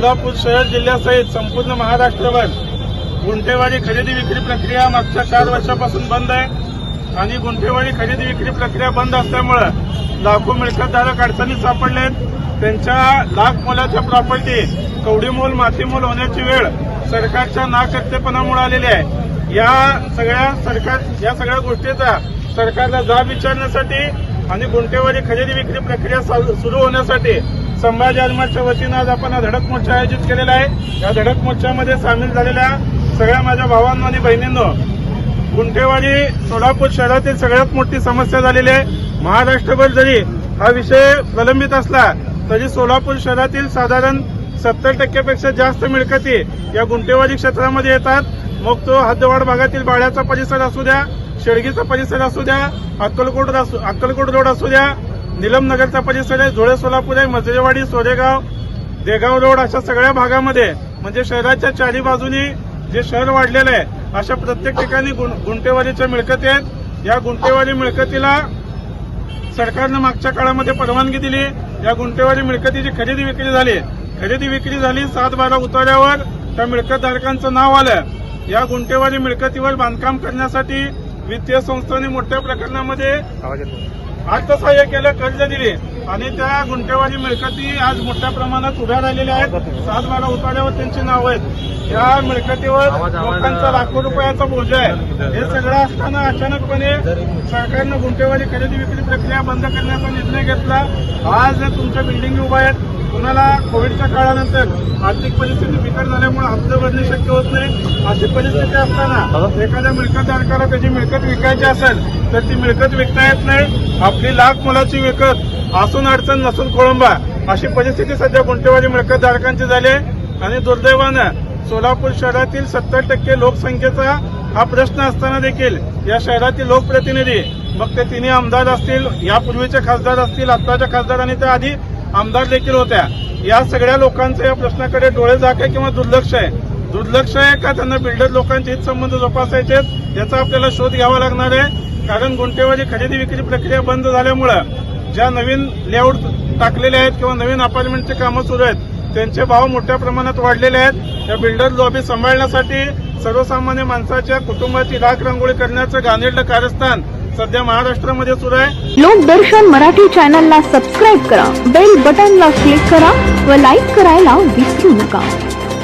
सोलापूर शहर जिल्ह्यासहित संपूर्ण महाराष्ट्रभर गुंठेवारी खरेदी विक्री प्रक्रिया मागच्या चार वर्षापासून बंद आहे. आणि गुंठेवाडी खरेदी विक्री प्रक्रिया बंद असल्यामुळं लाखो मिळकतधारक अडचणीत सापडलेत त्यांच्या लाख मोलाच्या प्रॉपर्टी कवडीमोल मातीमोल होण्याची वेळ सरकारच्या नाकर्तेपणामुळे आलेली आहे. या सगळ्या सरकार या सगळ्या गोष्टीचा सरकारला जाब विचारण्यासाठी आणि गुंठेवाडी खरेदी विक्री प्रक्रिया चालू- सुरू होण्यासाठी संभाजी आजमाच्या वतीनं आज आपण हा धडक मोर्चा आयोजित केलेला आहे. या धडक मोर्चामध्ये सामील झालेल्या सगळ्या माझ्या भावांनो आणि बहिणींनो गुंठेवाडी सोलापूर शहरातील सगळ्यात मोठी समस्या झालेली आहे. महाराष्ट्रभर जरी हा विषय प्रलंबित असला तरी सोलापूर शहरातील साधारण सत्तर टक्क्यापेक्षा जास्त मिळकती या गुंठेवाडी क्षेत्रामध्ये येतात. मग तो हद्दवाड भागातील बाळ्याचा परिसर असू द्या शेळगीचा परिसर असू द्या अक्कलकोट असू- अक्कलकोट रोड असू द्या निलमनगरचा परिसर आहे धुळे सोलापूर आहे मजरेवाडी सोरेगाव देगाव रोड अशा सगळ्या भागामध्ये म्हणजे शहराच्या चारी बाजूनी जे शहर वाढलेलं आहे अशा प्रत्येक ठिकाणी गुं- मिळकती आहेत. या गुंटेवारी मिळकतीला सरकारनं मागच्या काळामध्ये परवानगी दिली. या गुंटेवारी मिळकतीची खरेदी विक्री झाली. खरेदी विक्री झाली सात बारा उतार्यावर त्या मिळकतधारकांचं नाव आलं. या गुंटेवारी मिळकतीवर बांधकाम करण्यासाठी वित्तीय संस्थांनी मोठ्या प्रकरणामध्ये अर्थसहाय्य केलं कर्ज दिले. आणि त्या गुंठेवारी मिळकती आज मोठ्या प्रमाणात उभ्या राहिलेल्या आहेत. सात बारा उतार्यावर त्यांची नाव आहेत. या मिळकतीवर लोकांचा लाखो रुपयाचा बोजा आहे. हे सगळं असताना अचानकपणे सरकारनं गुंठेवारी खरेदी विक्री प्रक्रिया बंद करण्याचा निर्णय घेतला. आज तुमच्या बिल्डिंगी उभ्या आहेत. कुणाला कोविडच्या काळानंतर आर्थिक परिस्थिती बिकट झाल्यामुळे हप्ते भरणे शक्य होत नाही. अशी परिस्थिती असताना एखाद्या मिळकतधारकाला त्याची मिळकत विकायची असेल तर ती मिळकत विकता येत नाही. आपली लाख मुलाची विकत असून अडचण नसून खोळंबा. अशी परिस्थिती सध्या गुंठेवारी मिळकतधारकांची झाली आहे. आणि दुर्दैवानं सोलापूर शहरातील सत्तर टक्के लोकसंख्येचा हा प्रश्न असताना देखील या शहरातील लोकप्रतिनिधी मग ते तिन्ही आमदार असतील यापूर्वीचे खासदार असतील आत्ताच्या खासदार आणि त्या आधी आमदार देखील होत्या. या सगळ्या लोकांचं या प्रश्नाकडे डोळे झाक आहे किंवा दुर्लक्ष आहे. दुर्लक्ष आहे का? त्यांना बिल्डर लोकांचे हितसंबंध जोपासायचे याचा आपल्याला शोध घ्यावा लागणार आहे. कारण गुंठेवारी खरेदी विक्री प्रक्रिया बंद झाल्यामुळं ज्या नवीन लेआउट टाकलेले आहेत किंवा नवीन अपार्टमेंटचे कामं सुरू आहेत त्यांचे भाव मोठ्या प्रमाणात वाढलेले आहेत. या बिल्डर लॉबी सांभाळण्यासाठी सर्वसामान्य माणसाच्या कुटुंबाची राख रांगोळी करण्याचं गांधीडलं कारस्थान सध्या महाराष्ट्रामध्ये सुरू आहे. लोकदर्शन मराठी चॅनलला सबस्क्राईब करा बेल बटनला क्लिक करा व लाईक करायला विसरू नका.